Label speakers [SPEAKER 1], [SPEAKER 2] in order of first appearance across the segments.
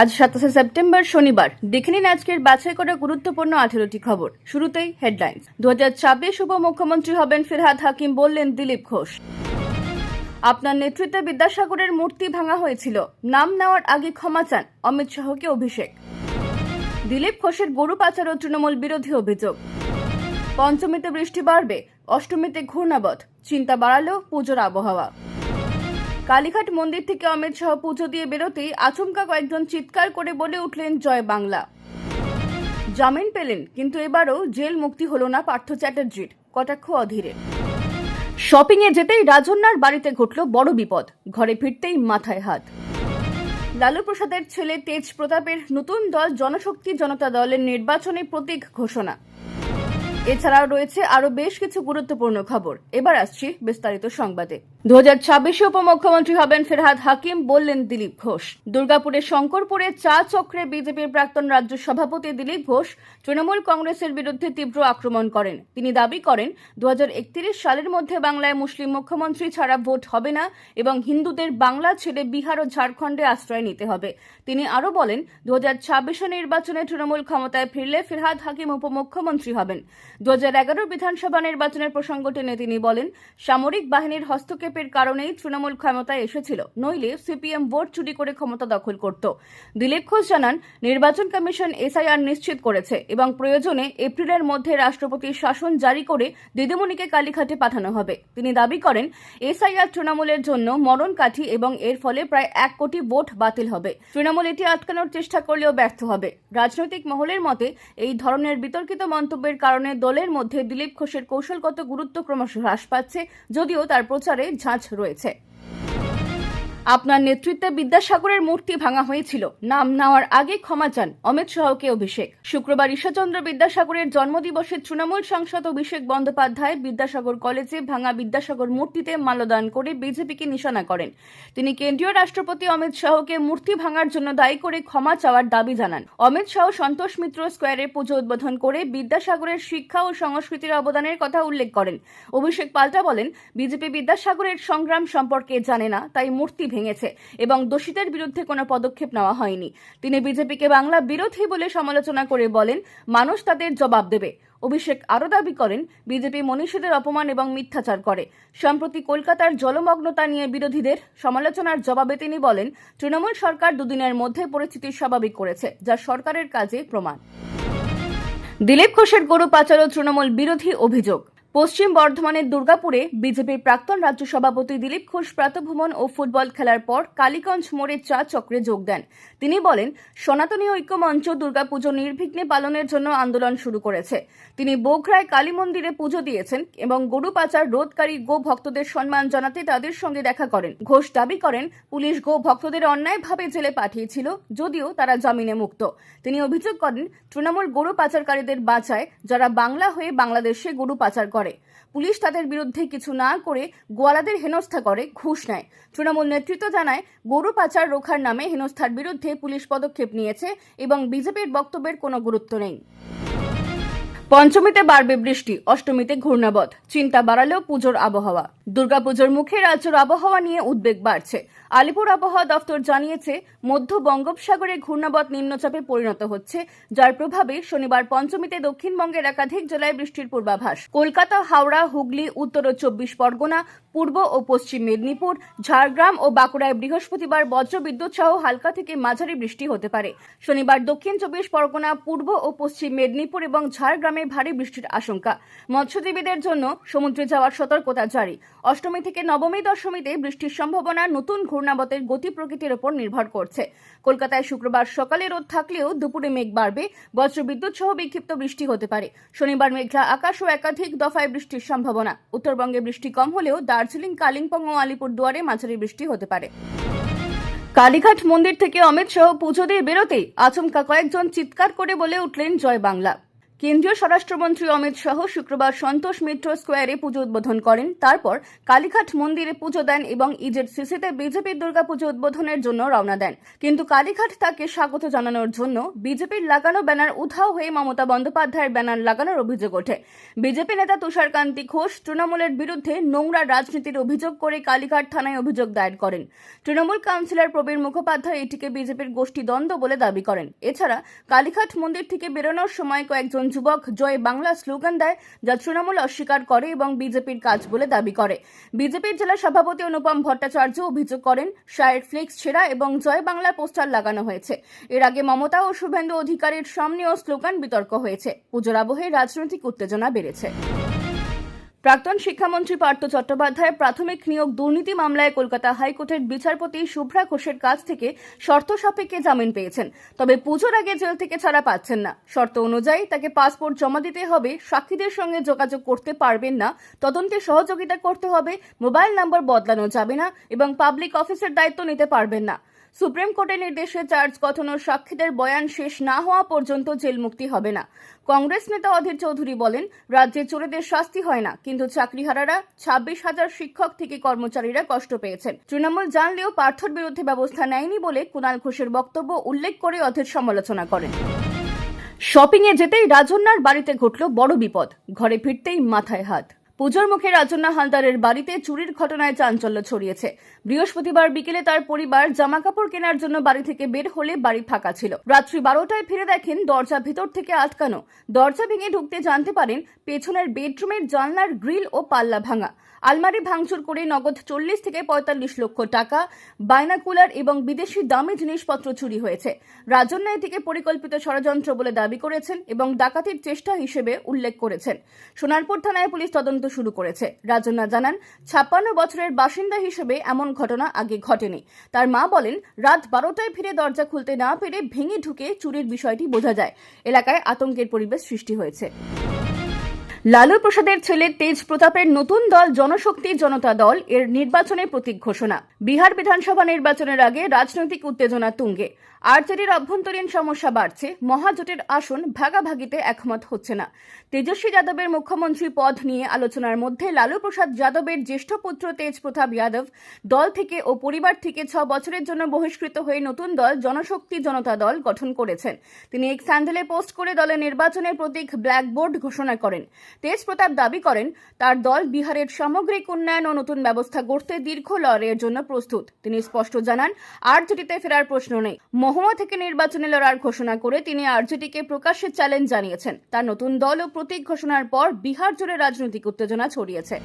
[SPEAKER 1] আজ সাতাশে সেপ্টেম্বর শনিবার। দেখে নিন আজকের বাছাই করা গুরুত্বপূর্ণ আঠেরোটি খবর। শুরুতেই হেডলাইন্স দু হাজার ছাব্বিশ উপমুখ্যমন্ত্রী হবেন ফিরহাদ হাকিম বললেন দিলীপ ঘোষ। আপনার নেতৃত্বে বিদ্যাসাগরের মূর্তি ভাঙা হয়েছিল। নাম নেওয়ার আগে ক্ষমা চান অমিত শাহকে অভিষেক। দিলীপ ঘোষের গরু পাচার ও তৃণমূল বিরোধী অভিযোগ। পঞ্চমীতে বৃষ্টি বাড়বে, অষ্টমীতে ঘূর্ণাবধ চিন্তা বাড়ালো পুজোর আবহাওয়া। কালীঘাট মন্দির থেকে অমিত শাহ পুজো দিয়ে বেরোতেই আচমকা কয়েকজন চিৎকার করে বলে উঠলেন, জয় বাংলা। জামিন পেলেন, কিন্তু এবারও জেল মুক্তি হলো না পার্থ চ্যাটার্জির, কটাক্ষ অধীরে। শপিং এ যেতেই রাজন্যার বাড়িতে ঘটল বড় বিপদ, ঘরে ফিরতেই মাথায় হাত। লালু প্রসাদের ছেলে তেজ প্রতাপের নতুন দল জনশক্তি জনতা দলের নির্বাচনী প্রতীক ঘোষণা। এছাড়াও রয়েছে আরও বেশ কিছু গুরুত্বপূর্ণ খবর। এবার আসছি বিস্তারিত সংবাদে। দু হাজার ছাব্বিশে উপমুখ্যমন্ত্রী হবেন ফেরহাদ হাকিম, বললেন দিলীপ ঘোষ। দুর্গাপুরের শঙ্করপুরে চা চক্রে বিজেপির প্রাক্তন রাজ্য সভাপতি দিলীপ ঘোষ তৃণমূল কংগ্রেসের বিরুদ্ধে তীব্র আক্রমণ করেন। তিনি দাবি করেন, দু সালের মধ্যে বাংলায় মুসলিম মুখ্যমন্ত্রী ছাড়া ভোট হবে না এবং হিন্দুদের বাংলা ছেড়ে বিহার ও ঝাড়খণ্ডে আশ্রয় নিতে হবে। তিনি আরও বলেন, দু হাজার ছাব্বিশে নির্বাচনে তৃণমূল ক্ষমতায় ফিরলে ফিরহাদ হাকিম উপমুখ্যমন্ত্রী হবেন। দু হাজার এগারো বিধানসভা নির্বাচনের প্রসঙ্গ টেনে তিনি বলেন, সামরিক বাহিনীর হস্তক্ষেপের কারণেই তৃণমূল ক্ষমতায় এসেছিল। নইলে সিপিএম ভোট চুরি করে ক্ষমতা দখল করত। দিলীপ ঘোষ জানান, নির্বাচন কমিশন এসআইআর নিশ্চিত করেছে এবং প্রয়োজনে এপ্রিলের মধ্যে রাষ্ট্রপতির শাসন জারি করে দিদিমণিকে কালীঘাটে পাঠানো হবে। তিনি দাবি করেন, এসআইআর তৃণমূলের জন্য মরণ কাঠি এবং এর ফলে প্রায় এক কোটি ভোট বাতিল হবে। তৃণমূল এটি আটকানোর চেষ্টা করলেও ব্যর্থ হবে। রাজনৈতিক মহলের মতে, এই ধরনের বিতর্কিত মন্তব্যের কারণে দলের মধ্যে দিলীপ ঘোষের কৌশলগত গুরুত্ব ক্রমশ হ্রাস পাচ্ছে, যদিও তার প্রচারে ঝাঁঝ রয়েছে আপনার নেতৃত্বে বিদ্যাসাগরের মূর্তি ভাঙা হয়েছিল। নাম নেওয়ার আগে ক্ষমা চান অমিত শাহকে অভিষেক। শুক্রবার ঈশ্বরচন্দ্র বিদ্যাসাগরের জন্মদিবসে তৃণমূল সাংসদ অভিষেক বন্দ্যোপাধ্যায় বিদ্যাসাগর কলেজে ভাঙা বিদ্যাসাগর মূর্তিতে মাল্যদান করে বিজেপিকে নিশানা করেন। তিনি কেন্দ্রীয় রাষ্ট্রপতি অমিত শাহকে মূর্তি ভাঙার জন্য দায়ী করে ক্ষমা চাওয়ার দাবি জানান। অমিত শাহ সন্তোষ মিত্র স্কোয়ারে পুজো উদ্বোধন করে বিদ্যাসাগরের শিক্ষা ও সংস্কৃতির অবদানের কথা উল্লেখ করেন। অভিষেক পাল্টা বলেন, বিজেপি বিদ্যাসাগরের সংগ্রাম সম্পর্কে জানে না, তাই মূর্তি ভেঙেছে এবং দোষীদের বিরুদ্ধে কোনো পদক্ষেপ নেওয়া হয়নি। তিনি বিজেপিকে বাংলা বিরোধী বলে সমালোচনা করে বলেন, মানুষ তাদের জবাব দেবে। অভিষেক আরও দাবি করেন, বিজেপি মনীষীদের অপমান এবং মিথ্যাচার করে। সম্প্রতি কলকাতার জলমগ্নতা নিয়ে বিরোধীদের সমালোচনার জবাবে তিনি বলেন, তৃণমূল সরকার দুদিনের মধ্যে পরিস্থিতি স্বাভাবিক করেছে, যা সরকারের কাজে প্রমাণ। দিলীপ ঘোষের গরু পাচার ও তৃণমূল বিরোধী অভিযোগ। পশ্চিম বর্ধমানের দুর্গাপুরে বিজেপির প্রাক্তন রাজ্য সভাপতি দিলীপ ঘোষ প্রাতভ্রমণ ও ফুটবল খেলার পর কালীগঞ্জ মোড়ে চা চক্রে যোগ দেন। তিনি বলেন, সনাতনী ঐক্যমঞ্চ দুর্গাপুজো নির্বিঘ্নে পালনের জন্য আন্দোলন শুরু করেছে। তিনি বোঘরায় কালী মন্দিরে পুজো দিয়েছেন এবং গরু পাচার রোধকারী গো ভক্তদের সম্মান জানাতে তাদের সঙ্গে দেখা করেন। ঘোষ দাবি করেন, পুলিশ গো ভক্তদের অন্যায়ভাবে জেলে পাঠিয়েছিল, যদিও তারা জামিনে মুক্ত। তিনি অভিযোগ করেন, তৃণমূল গরু পাচারকারীদের বাঁচায় যারা বাংলা হয়ে বাংলাদেশে গরু পাচার করে। পুলিশ তাদের বিরুদ্ধে কিছু না করে গোয়ালাদের হেনস্থা করে, ঘুষ নেয়। তৃণমূল নেতৃত্ব জানায়, গরু পাচার রোখার নামে হেনস্থার বিরুদ্ধে পুলিশ পদক্ষেপ নিয়েছে এবং বিজেপির বক্তব্যের কোনো গুরুত্ব নেই। পঞ্চমীতে বাড়বে বৃষ্টি, অষ্টমীতে ঘূর্ণাবধ চিন্তা বাড়ালেও পুজোর আবহাওয়া। দুর্গাপুজোর মুখে রাজ্যের আবহাওয়া নিয়ে উদ্বেগ বাড়ছে। আলিপুর আবহাওয়া দফতর জানিয়েছে, মধ্য বঙ্গোপসাগরে ঘূর্ণাবধ নিম্নচাপে পরিণত হচ্ছে, যার প্রভাবে শনিবার পঞ্চমীতে দক্ষিণবঙ্গের একাধিক জেলায় বৃষ্টির পূর্বাভাস। কলকাতা, হাওড়া, হুগলি, উত্তর ও চব্বিশ পরগনা, পূর্ব ও পশ্চিম মেদিনীপুর, ঝাড়গ্রাম ও বাঁকুড়ায় বৃহস্পতিবার বজ্রবিদ্যুৎ সহ হালকা থেকে মাঝারি বৃষ্টি হতে পারে। শনিবার দক্ষিণ চব্বিশ পরগনা, পূর্ব ও পশ্চিম মেদিনীপুর এবং ঝাড়গ্রামে ভারী বৃষ্টির আশঙ্কা। মৎস্যজীবীদের জন্য সমুদ্রে যাওয়ার সতর্কতা জারি। অষ্টমী থেকে নবমী দশমীতে বৃষ্টির সম্ভাবনা নতুন ঘূর্ণাবতের গতি প্রকৃতির ওপর নির্ভর করছে। কলকাতায় শুক্রবার সকালে রোদ থাকলেও দুপুরে মেঘ বাড়বে, বজ্রবিদ্যুৎ সহ বিক্ষিপ্ত বৃষ্টি হতে পারে। শনিবার মেঘলা আকাশ ও একাধিক দফায় বৃষ্টির সম্ভাবনা। উত্তরবঙ্গে বৃষ্টি কম হলেও দার্জিলিং, কালিম্পং ও আলিপুরদুয়ারে মাঝারি বৃষ্টি হতে পারে। কালীঘাট মন্দির থেকে অমিত শাহ পুজো দিয়ে বেরোতেই আচমকা কয়েকজন চিৎকার করে বলে উঠলেন জয় বাংলা। কেন্দ্রীয় স্বরাষ্ট্রমন্ত্রী অমিত শাহ শুক্রবার সন্তোষ মিত্র স্কোয়ারে পুজো উদ্বোধন করেন। তারপর কালীঘাট মন্দিরে পুজো দেন এবং ইজেড সিসিতে বিজেপির দুর্গাপুজো উদ্বোধনের জন্য রওনা দেন। কিন্তু কালীঘাট তাকে স্বাগত জানানোর জন্য বিজেপির লাগানো ব্যানার উধাও হয়ে মমতা বন্দ্যোপাধ্যায়ের ব্যানার লাগানোর অভিযোগ ওঠে। বিজেপি নেতা তুষারকান্তি ঘোষ তৃণমূলের বিরুদ্ধে নোংরা রাজনীতির অভিযোগ করে কালীঘাট থানায় অভিযোগ দায়ের করেন। তৃণমূল কাউন্সিলর প্রবীর মুখোপাধ্যায় এটিকে বিজেপির গোষ্ঠী দ্বন্দ্ব বলে দাবি করেন। এছাড়া কালীঘাট মন্দির থেকে বেরোনোর সময় কয়েকজন যুবক জয় বাংলা স্লোগান দেয়, যা তৃণমূল অস্বীকার করে এবং বিজেপির কাজ বলে দাবি করে। বিজেপির জেলা সভাপতি অনুপম ভট্টাচার্য অভিযোগ করেন, শায়ের ফ্লেক্স ছেড়া এবং জয় বাংলা পোস্টার লাগানো হয়েছে। এর আগে মমতা ও শুভেন্দু অধিকারীর সামনেও স্লোগান বিতর্ক হয়েছে। পুজোর আবহে রাজনৈতিক উত্তেজনা বেড়েছে। প্রাক্তন শিক্ষামন্ত্রী পার্থ চট্টোপাধ্যায় প্রাথমিক নিয়োগ দুর্নীতি মামলায় কলকাতা হাইকোর্টের বিচারপতি শুভ্রা ঘোষের কাছ থেকে শর্ত সাপেক্ষে জামিন পেয়েছেন। তবে পুজোর আগে জেল থেকে ছাড়া পাচ্ছেন না। শর্ত অনুযায়ী তাকে পাসপোর্ট জমা দিতে হবে, সাক্ষীদের সঙ্গে যোগাযোগ করতে পারবেন না, তদন্তে সহযোগিতা করতে হবে, মোবাইল নম্বর বদলানো যাবে না এবং পাবলিক অফিসের দায়িত্ব নিতে পারবেন না। সুপ্রিম কোর্টের নির্দেশে চার্জ গঠন ও সাক্ষীদের বয়ান শেষ না হওয়া পর্যন্ত জেল মুক্তি হবে না। কংগ্রেস নেতা অধীর চৌধুরী বলেন, রাজ্যে চোরেদের শাস্তি হয় না, কিন্তু চাকরিহারারা ছাব্বিশ হাজার শিক্ষক থেকে কর্মচারীরা কষ্ট পেয়েছেন। তৃণমূল জানলেও পার্থর বিরুদ্ধে ব্যবস্থা নেয়নি বলে কুণাল ঘোষের বক্তব্য উল্লেখ করে অধীর সমালোচনা করেন। শপিংয়ে যেতেই রাজন্যার বাড়িতে ঘটল বড় বিপদ, ঘরে ফিরতেই মাথায় হাত। পুজোর মুখে রাজন্না হালদারের বাড়িতে চুরির ঘটনায় চাঞ্চল্য ছড়িয়েছে। বৃহস্পতিবার বিকেলে তার পরিবার জামা কাপড় কেনার জন্য বাড়ি থেকে বের হলে বাড়ি ফাঁকা ছিল। রাত্রি বারোটায় ফিরে দেখেন দরজা ভিতর থেকে আটকানো। দরজা ভেঙে ঢুকতে জানতে পারেন পেছনের বেডরুমের জানলার গ্রিল ও পাল্লা ভাঙা। আলমারি ভাঙচুর করে নগদ চল্লিশ থেকে পঁয়তাল্লিশ লক্ষ টাকা, বাইনাকুলার এবং বিদেশি দামি জিনিসপত্র চুরি হয়েছে। রাজন্যা এটিকে পরিকল্পিত ষড়যন্ত্র বলে দাবি করেছেন এবং ডাকাতির চেষ্টা হিসেবে উল্লেখ করেছেন। সোনারপুর থানায় পুলিশ তদন্ত শুরু করেছে। রাজন্না জানান, ছাপ্পান্ন বছরের বাসিন্দা হিসেবে এমন ঘটনা আগে ঘটেনি। তার মা বলেন, রাত বারোটায় ফিরে দরজা খুলতে না পেরে ভেঙে ঢুকে চুরির বিষয়টি বোঝা যায়। এলাকায় আতঙ্কের পরিবেশ সৃষ্টি হয়েছে। লালু প্রসাদের ছেলে তেজ প্রতাপের নতুন দল জনশক্তি জনতা দল এর নির্বাচনের প্রতীক ঘোষণা। বিহার বিধানসভা নির্বাচনের আগে রাজনৈতিক উত্তেজনা তুঙ্গে। আরজেডির অভ্যন্তরীণ সমস্যা বাড়ছে, মহাজোটের আসন ভাগাভাগিতে একমত হচ্ছে না। তেজস্বী যাদবের মুখ্যমন্ত্রী পদ নিয়ে আলোচনার মধ্যে লালু প্রসাদ যাদবের জ্যেষ্ঠ পুত্র তেজ প্রতাপ যাদব দল থেকে ও পরিবার থেকে ছ বছরের জন্য বহিষ্কৃত হয়ে নতুন দল জনশক্তি জনতা দল গঠন করেছেন। তিনি এক স্যান্ডেলে পোস্ট করে দলের নির্বাচনের প্রতীক ব্ল্যাকবোর্ড ঘোষণা করেন। তেজ প্রতাপ দাবি করেন, তার দল বিহারের সামগ্রিক উন্নয়ন ও নতুন ব্যবস্থা গড়তে দীর্ঘ লড়াইয়ের জন্য প্রস্তুত। তিনি স্পষ্ট জানান, আরজেডিতে ফেরার প্রশ্ন নেই। মহুয়া থেকে নির্বাচনে লড়ার ঘোষণা করে তিনি আরজেডিকে প্রকাশ্যে চ্যালেঞ্জ জানিয়েছেন। তার নতুন দল ও প্রতীক ঘোষণার পর বিহার জুড়ে রাজনৈতিক উত্তেজনা ছড়িয়েছে।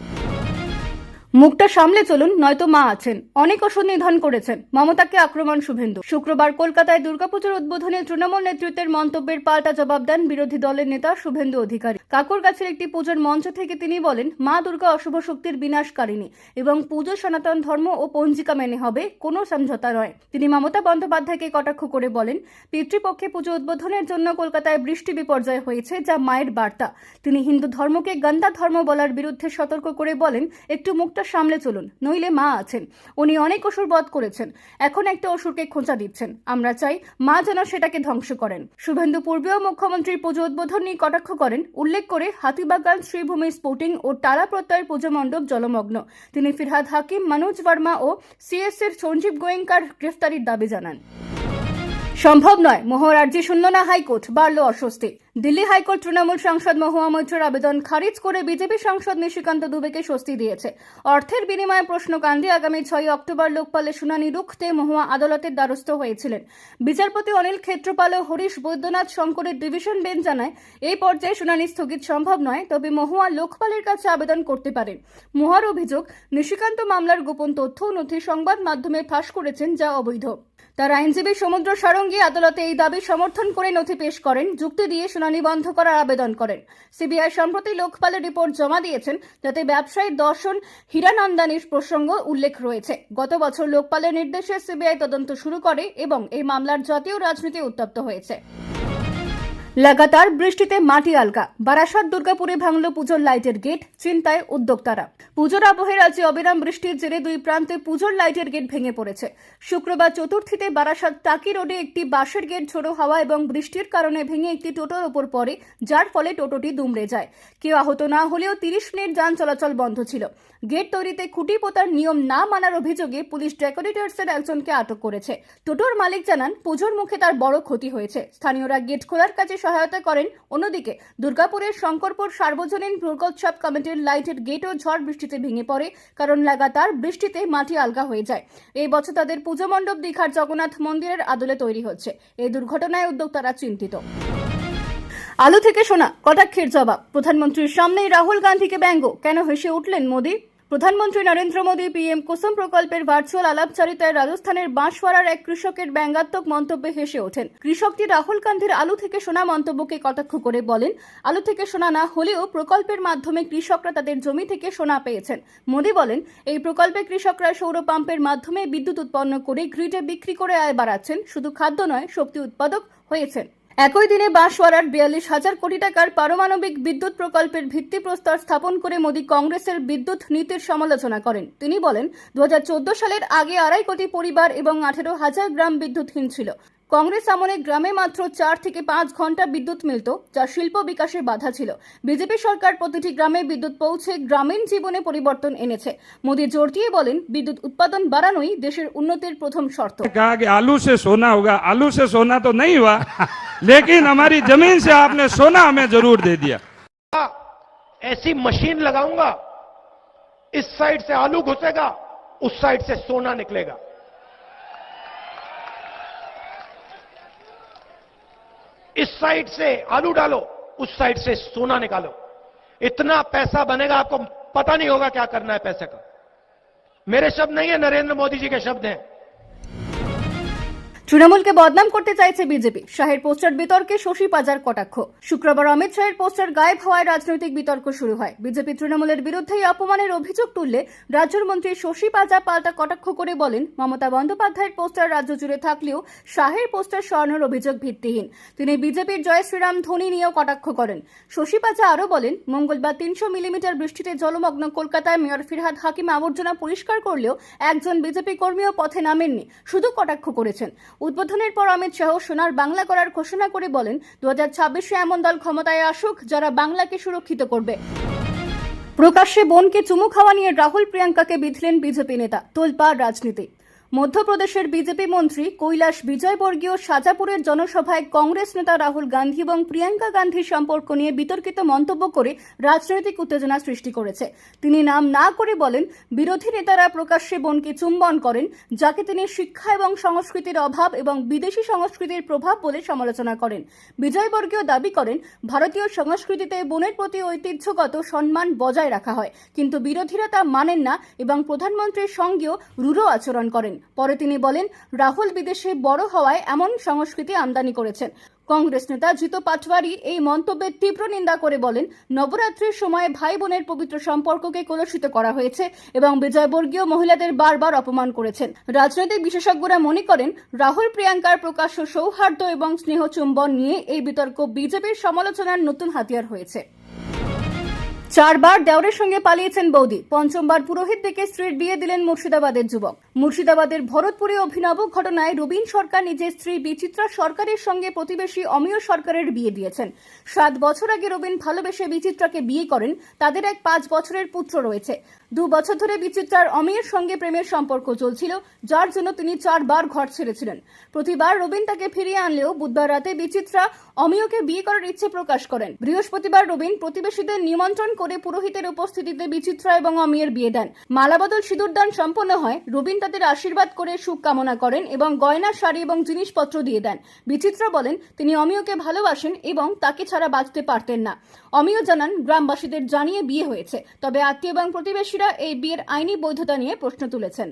[SPEAKER 1] মুখটা সামলে চলুন, নয়তো মা আছেন। অনেক ওষুধ নিধন করেছেন। মমতাকে আক্রমণ শুভেন্দু। শুক্রবার কলকাতায় দুর্গাপুজোর উদ্বোধনে তৃণমূল নেতৃত্বের মন্তব্যের পাল্টা জবাব দেন বিরোধী দলের নেতা শুভেন্দু অধিকারী। কাকুর কাছের একটি পুজোর মঞ্চ থেকে তিনি বলেন, মা দুর্গা অশুভ শক্তির বিনাশকারিণী এবং পুজো সনাতন ধর্ম ও পঞ্জিকা মেনে হবে, কোনো সমঝোতা নয়। তিনি মমতা বন্দ্যোপাধ্যায়কে কটাক্ষ করে বলেন, পিতৃপক্ষে পুজো উদ্বোধনের জন্য কলকাতায় বৃষ্টি বিপর্যয় হয়েছে, যা মায়ের বার্তা। তিনি হিন্দু ধর্মকে গন্দা ধর্ম বলার বিরুদ্ধে সতর্ক করে বলেন, একটু মুখটা সামলে চলুন, নইলে মা আছেন। উনি অনেক অসুর বধ করেছেন। এখন একটা অসুরকে খোঁচা দিচ্ছেন। আমরা চাই মা যেন সেটাকে ধ্বংস করেন। শুভেন্দু পূর্বেও মুখ্যমন্ত্রীর পুজো উদ্বোধন নিয়ে কটাক্ষ করেন। উল্লেখ করে হাতিবাগান, শ্রীভূমি, স্পোর্টিং ও টালা প্রত্যয়ের পুজো মণ্ডপ জলমগ্ন। তিনি ফিরহাদ হাকিম, মনোজ বর্মা ও সিএসএর সঞ্জীব গোয়েঙ্কার গ্রেফতারির দাবি জানান। সম্ভব নয়। মহুয়া রাজ্যে শূন্য না, হাইকোর্ট বাড়ল অস্বস্তি। দিল্লি হাইকোর্ট তৃণমূল সাংসদ মহুয়া মৈত্রের আবেদন খারিজ করে বিজেপি সাংসদ নিশিকান্ত দুবেকে স্বস্তি দিয়েছে। অর্থের বিনিময়ে প্রশ্নকাণ্ডে আগামী ছয় অক্টোবর লোকপালে শুনানি রুখতে মহুয়া আদালতের দ্বারস্থ হয়েছিলেন। বিচারপতি অনিল ক্ষেত্রপাল ও হরিশ বৈদ্যনাথ শঙ্করের ডিভিশন বেঞ্চ জানায়, এই পর্যায়ে শুনানি স্থগিত সম্ভব নয়, তবে মহুয়া লোকপালের কাছে আবেদন করতে পারেন। মহুয়ার অভিযোগ, নিশিকান্ত মামলার গোপন তথ্য নথি সংবাদ মাধ্যমে ফাঁস করেছেন যা অবৈধ। তার আইনজীবী সমুদ্র সারঙ্গী আদালতে এই দাবি সমর্থন করে নথি পেশ করেন, যুক্তি দিয়ে শুনানি বন্ধ করার আবেদন করেন। সিবিআই সম্প্রতি লোকপালের রিপোর্ট জমা দিয়েছেন, যাতে ব্যবসায়ী দর্শন হীরানন্দানির প্রসঙ্গ উল্লেখ রয়েছে। গত বছর লোকপালের নির্দেশে সিবিআই তদন্ত শুরু করে এবং এই মামলার জাতীয় রাজনীতি উত্তপ্ত হয়েছে। লাগাতার বৃষ্টিতে মাটি আলগা। বারাসাত, দুর্গাপুরে ভাঙল পুজোর লাইটের গেট, চিন্তায় উদ্যোক্তারা। পুজোর আবহে রাজ্যে অবিরাম বৃষ্টির জেরে দুই প্রান্তে পুজোর লাইটের গেট ভেঙে পড়েছে। শুক্রবার চতুর্থীতে বারাসাত টাকি রোডে একটি বাঁশের গেট ঝোড়ো হাওয়া এবং বৃষ্টির কারণে ভেঙে একটি টোটোর ওপর পড়ে, যার ফলে টোটোটি দুমড়ে যায়। কেউ আহত না হলেও তিরিশ মিনিট যান চলাচল বন্ধ ছিল। গেট তৈরিতে খুঁটি পোতার নিয়ম না মানার অভিযোগে পুলিশ ডেকোরেটরসের একজনকে আটক করেছে। টোটোর মালিক জানান, পুজোর মুখে তার বড় ক্ষতি হয়েছে। স্থানীয়রা গেট খোলার কাজে সহায়তা করেন। অন্যদিকে, দুর্গাপুরের শঙ্করপুর সার্বজনীন দুর্গোৎসব কমিটির লাইটের গেটও ঝড় বৃষ্টিতে ভেঙে পড়ে, কারণ লাগাতার বৃষ্টিতে মাটি আলগা হয়ে যায়। এই বছর তাদের পুজো মণ্ডপ দীঘার জগন্নাথ মন্দিরের আদলে তৈরি হচ্ছে। এই দুর্ঘটনায় উদ্যোক্তারা চিন্তিত। আলু থেকে শোনা, কটাক্ষের জবাব। প্রধানমন্ত্রীর সামনেই রাহুল গান্ধীকে ব্যঙ্গ। কেন হেসে উঠলেন মোদী? প্রধানমন্ত্রী নরেন্দ্র মোদী পিএম কুসুম প্রকল্পের ভার্চুয়াল আলাপচারিতায় রাজস্থানের বাঁশওয়ারার এক কৃষকের ব্যঙ্গাত্মক মন্তব্যে হেসে ওঠেন। কৃষকটি রাহুল গান্ধীর আলু থেকে সোনা মন্তব্যকে কটাক্ষ করে বলেন, আলু থেকে সোনা না হলেও প্রকল্পের মাধ্যমে কৃষকরা তাদের জমি থেকে সোনা পেয়েছেন। মোদী বলেন, এই প্রকল্পে কৃষকরা সৌর পাম্পের মাধ্যমে বিদ্যুৎ উৎপন্ন করে গ্রিডে বিক্রি করে আয় বাড়াচ্ছেন, শুধু খাদ্য নয়, শক্তি উৎপাদক হয়েছেন। একই দিনে বাঁশওয়ারার বিয়াল্লিশ হাজার কোটি টাকার পারমাণবিক বিদ্যুৎ প্রকল্পের ভিত্তিপ্রস্তর স্থাপন করে মোদী কংগ্রেসের বিদ্যুৎ নীতির সমালোচনা করেন। তিনি বলেন দু হাজার চৌদ্দ সালের আগে আড়াই কোটি পরিবার এবং আঠেরো হাজার গ্রাম বিদ্যুৎহীন ছিল। কংগ্রেস আমলে গ্রামে মাত্র চার থেকে পাঁচ ঘন্টা বিদ্যুৎ মিলত যা শিল্প বিকাশে বাধা ছিল বিজেপি সরকার প্রতিটি গ্রামে বিদ্যুৎ পৌঁছে গ্রামীণ জীবনে পরিবর্তন এনেছে মোদী জোর দিয়ে বলেন বিদ্যুৎ উৎপাদন বাড়ানোই দেশের উন্নতির প্রথম শর্ত
[SPEAKER 2] कहा कि आलू से सोना होगा आलू से सोना तो नहीं हुआ लेकिन हमारी जमीन से आपने सोना हमें जरूर दे दिया
[SPEAKER 3] ऐसी मशीन लगाऊंगा इस साइड से आलू घुसेगा उस साइड से सोना निकलेगा इस साइड से आलू डालो, उस साइड से सोना निकालो। इतना पैसा बनेगा, आपको पता नहीं होगा क्या करना है पैसे का। मेरे शब्द नहीं है, नरेंद्र मोदी जी के शब्द हैं।
[SPEAKER 1] তৃণমূলকে বদনাম করতে চাইছে বিজেপি। শাহের পোস্টার বিতর্কে শশী পাজার কটাক্ষ। শুক্রবার অমিত শাহের পোস্টার গায়েব হওয়ায় রাজনৈতিক বিতর্ক শুরু হয়। বিজেপি তৃণমূলের বিরুদ্ধে এই অপমানের অভিযোগ তুললে রাজ্যের মন্ত্রী শশী পাজা পাল্টা কটাক্ষ করে বলেন, মমতা বন্দ্যোপাধ্যায়ের পোস্টার রাজ্য জুড়ে থাকলেও শাহের পোস্টার সরানোর অভিযোগ ভিত্তিহীন। তিনি বিজেপির জয় শ্রীরাম ধ্বনি নিয়েও কটাক্ষ করেন। শশী পাজা আরও বলেন, মঙ্গলবার তিনশো মিলিমিটার বৃষ্টিতে জলমগ্ন কলকাতায় মেয়র ফিরহাদ হাকিম আবর্জনা পরিষ্কার করলেও একজন বিজেপি কর্মীও পথে নামেননি, শুধু কটাক্ষ করেছেন। উদ্বোধনের পর অমিত শাহ সোনার বাংলা করার ঘোষণা করে বলেন দু হাজার ছাব্বিশে এমন দল ক্ষমতায় আসুক যারা বাংলাকে সুরক্ষিত করবে। প্রকাশ্যে বোনকে চুমু খাওয়া নিয়ে রাহুল প্রিয়াঙ্কাকে বিধলেন বিজেপি নেতা, তোলপাড় রাজনীতি। মধ্যপ্রদেশের বিজেপি মন্ত্রী কৈলাস বিজয়বর্গীয় সাজাপুরের জনসভায় কংগ্রেস নেতা রাহুল গান্ধী এবং প্রিয়াঙ্কা গান্ধীর সম্পর্ক নিয়ে বিতর্কিত মন্তব্য করে রাজনৈতিক উত্তেজনা সৃষ্টি করেছে। তিনি নাম না করে বলেন, বিরোধী নেতারা প্রকাশ্যে বোনকে চুম্বন করেন, যাকে তিনি শিক্ষা এবং সংস্কৃতির অভাব এবং বিদেশি সংস্কৃতির প্রভাব বলে সমালোচনা করেন। বিজয়বর্গীয় দাবি করেন, ভারতীয় সংস্কৃতিতে বোনের প্রতি ঐতিহ্যগত সম্মান বজায় রাখা হয়, কিন্তু বিরোধীরা তা মানেন না এবং প্রধানমন্ত্রীর সঙ্গেও রূঢ় আচরণ করেন। পরে তিনি বলেন, রাহুল বিদেশে বড় হওয়ায় এমন সংস্কৃতি আমদানি করেছেন। কংগ্রেস নেতা জিত পাটওয়ারি এই মন্তব্যের তীব্র নিন্দা করে বলেন, নবরাত্রির সময় ভাই বোনের পবিত্র সম্পর্ককে কলুষিত করা হয়েছে এবং বিজয়বর্গীয় মহিলাদের বারবার অপমান করেছেন। রাজনৈতিক বিশেষজ্ঞরা মনে করেন, রাহুল প্রিয়াঙ্কার প্রকাশ্য সৌহার্দ্য এবং স্নেহ চুম্বন নিয়ে এই বিতর্ক বিজেপির সমালোচনার নতুন হাতিয়ার হয়েছে। চারবার দেওরের সঙ্গে পালিয়েছেন বৌদি। পঞ্চমবার পুরোহিত থেকে স্ত্রীর বিয়ে দিলেন মুর্শিদাবাদের যুবক। মুর্শিদাবাদের ভরতপুরে অভিনব ঘটনায় রবীন সরকার নিজের স্ত্রী বিচিত্রা সরকারের সঙ্গে প্রতিবেশী অমিয় সরকারের বিয়ে দিয়েছেন। সাত বছর আগে রবীন ভালোবেসে বিচিত্রাকে বিয়ে করেন। তাদের এক পাঁচ বছরের পুত্র রয়েছে। দু বছর ধরে বিচিত্রার অমিয়ের সঙ্গে প্রেমের সম্পর্ক চলছিল, যার জন্য তিনি চারবার ঘর ছেড়েছিলেন। প্রতিবার রবীন তাকে ফিরিয়ে আনলেও বুধবার রাতে বিচিত্রা অমিয়কে বিয়ে করার ইচ্ছে প্রকাশ করেন। বৃহস্পতিবার রবীন প্রতিবেশীদের নিমন্ত্রণ করে পুরোহিতের উপস্থিতিতে বিচিত্রা এবং অমিয়ের বিয়ে দেন। মালাবদল সিঁদুরদান সম্পন্ন হয়, রবীন তাদের আশীর্বাদ করে সুখ কামনা করেন এবং গয়না, শাড়ি এবং জিনিসপত্র দিয়ে দেন। বিচিত্রা বলেন, তিনি অমিয়কে ভালোবাসেন এবং তাকে ছাড়া বাঁচতে পারতেন না। অমিয় জানান, গ্রামবাসীদের জানিয়ে বিয়ে হয়েছে, তবে আত্মীয় এবং প্রতিবেশীরা এই বিয়ের আইনি বৈধতা নিয়ে প্রশ্ন তুলেছেন।